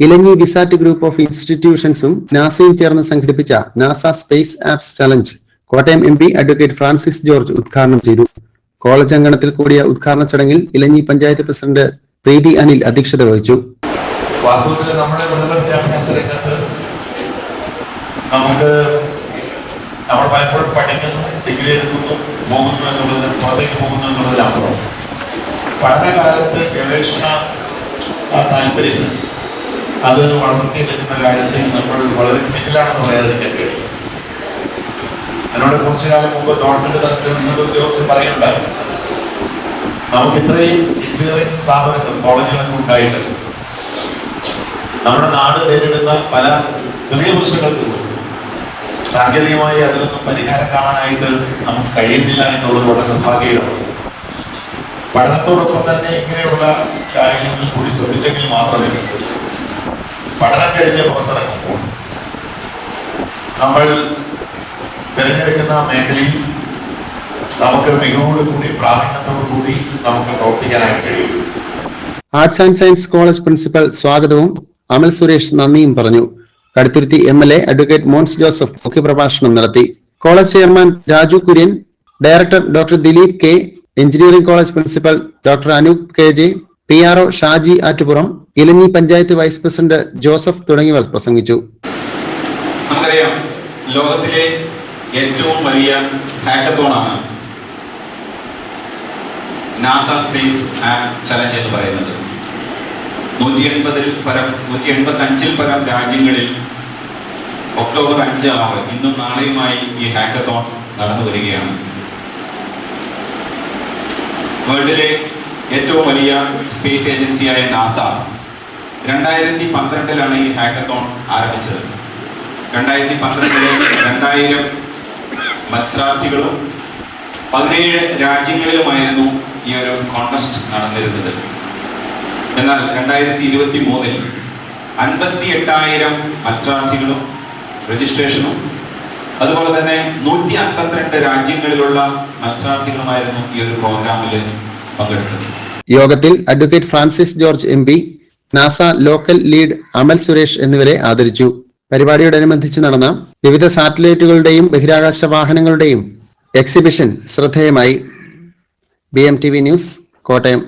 Elanji VISAT group of ഇൻസ്റ്റിറ്റ്യൂഷൻസും നാസയും ചേർന്ന് സംഘടിപ്പിച്ച NASA space apps challenge Kottayam M P advocate Francis George ഉദ്ഘാടനം ചെയ്തു. കോളേജ് അങ്കണത്തിൽ കൂടിയ ഉദ്ഘാടന ചടങ്ങിൽ ഇലഞ്ഞി പഞ്ചായത്ത് പ്രസിഡന്റ് പ്രീതി അനിൽ അധ്യക്ഷത വഹിച്ചു. വാസ്തവത്തിൽ നമ്മുടെ ഉന്നത വിദ്യാഭ്യാസ രംഗത്ത് നമുക്ക് നമ്മൾ പലപ്പോഴും പഠിക്കുന്നു ഡിഗ്രി എടുക്കുന്നു പോകുന്നു എന്നുള്ളതിന് പുറത്തേക്ക് പോകുന്നു എന്നുള്ളതിനപ്പുറം പഠനകാലത്ത് ഗവേഷണ താല്പര്യം അത് വളർത്തിയെടുക്കുന്ന കാര്യത്തിൽ നമ്മൾ വളരെ പിന്നിലാണെന്ന് പറയാതിരിക്കാൻ കഴിയും എന്നോട് കുറച്ചു കാലം മുമ്പ് ഗവൺമെന്റ് തലത്തിൽ ഉന്നത ഉദ്യോഗസ്ഥർ പറയുന്നുണ്ട് നമുക്ക് ഇത്രയും എഞ്ചിനീയറിംഗ് സ്ഥാപനങ്ങൾ കോളേജുകളൊക്കെ ഉണ്ടായിട്ട് നമ്മുടെ നാട് നേരിടുന്ന പല ചെറിയ പ്രശ്നങ്ങൾക്കും സാങ്കേതികമായി അതിനൊന്നും പരിഹാരം കാണാനായിട്ട് നമുക്ക് കഴിയുന്നില്ല എന്നുള്ളത് വളരെ നിർഭാഗ്യമാണ് പഠനത്തോടൊപ്പം തന്നെ ഇങ്ങനെയുള്ള കാര്യങ്ങളിൽ കൂടി ശ്രദ്ധിച്ചെങ്കിൽ മാത്രമേ പഠനം കഴിഞ്ഞ് പുറത്തിറങ്ങുമ്പോൾ നമ്മൾ തിരഞ്ഞെടുക്കുന്ന മേഖലയിൽ നമുക്ക് മികവോടുകൂടി പ്രാവീണ്യത്തോടു കൂടി നമുക്ക് പ്രവർത്തിക്കാനായിട്ട് കഴിയും. Arts and science college principal സ്വാഗതവും അമൽ സുരേഷ് നന്ദിയും പറഞ്ഞു. Kaduthuruthy M L A advocate Mons Joseph മുഖ്യപ്രഭാഷണം നടത്തി. College chairman Raju Kurian director doctor Dileep K engineering college principal doctor Anoop K J P R O Shaji Attupuram Elanji panchayat vice president Joseph തുടങ്ങിയവർ പ്രസംഗിച്ചു. നമുക്കറിയാം ലോകത്തിലെ ഏറ്റവും വലിയ ഹാക്കത്തോണാണ് NASA space app challenge എന്ന് പറയുന്നത്. നൂറ്റി എൺപതിൽ പരം നൂറ്റി എൺപത്തി അഞ്ചിൽ പരം രാജ്യങ്ങളിൽ ഒക്ടോബർ അഞ്ച് ആറ് ഇന്നും നാളെയുമായി ഈ ഹാക്കത്തോൺ നടന്നു വരികയാണ് വേൾഡിലെ ഏറ്റവും വലിയ സ്പേസ് ഏജൻസിയായ നാസ രണ്ടായിരത്തി പന്ത്രണ്ടിലാണ് ഈ ഹാക്കത്തോൺ ആരംഭിച്ചത്. രണ്ടായിരത്തി പന്ത്രണ്ടിലെ രണ്ടായിരം മത്സരാർത്ഥികളും പതിനേഴ് രാജ്യങ്ങളിലുമായിരുന്നു ഈ ഒരു കോൺടെസ്റ്റ് നടന്നിരുന്നത്. എന്നാൽ രണ്ടായിരത്തി ഇരുപത്തി മൂന്നിൽ അൻപത്തി എട്ടായിരം മത്സരാർത്ഥികളും രജിസ്ട്രേഷനും അതുപോലെ തന്നെ നൂറ്റി അൻപത്തിരണ്ട് രാജ്യങ്ങളിലുള്ള മത്സരാർത്ഥികളുമായിരുന്നു ഈ ഒരു പ്രോഗ്രാമിൽ യോഗത്തിൽ advocate Francis George M P NASA local lead Amal Suresh എന്നിവരെ ആദരിച്ചു. പരിപാടിയോടനുബന്ധിച്ച് നടന്ന വിവിധ സാറ്റലൈറ്റുകളുടെയും ബഹിരാകാശ വാഹനങ്ങളുടെയും എക്സിബിഷൻ ശ്രദ്ധേയമായി. B M T V news Kottayam.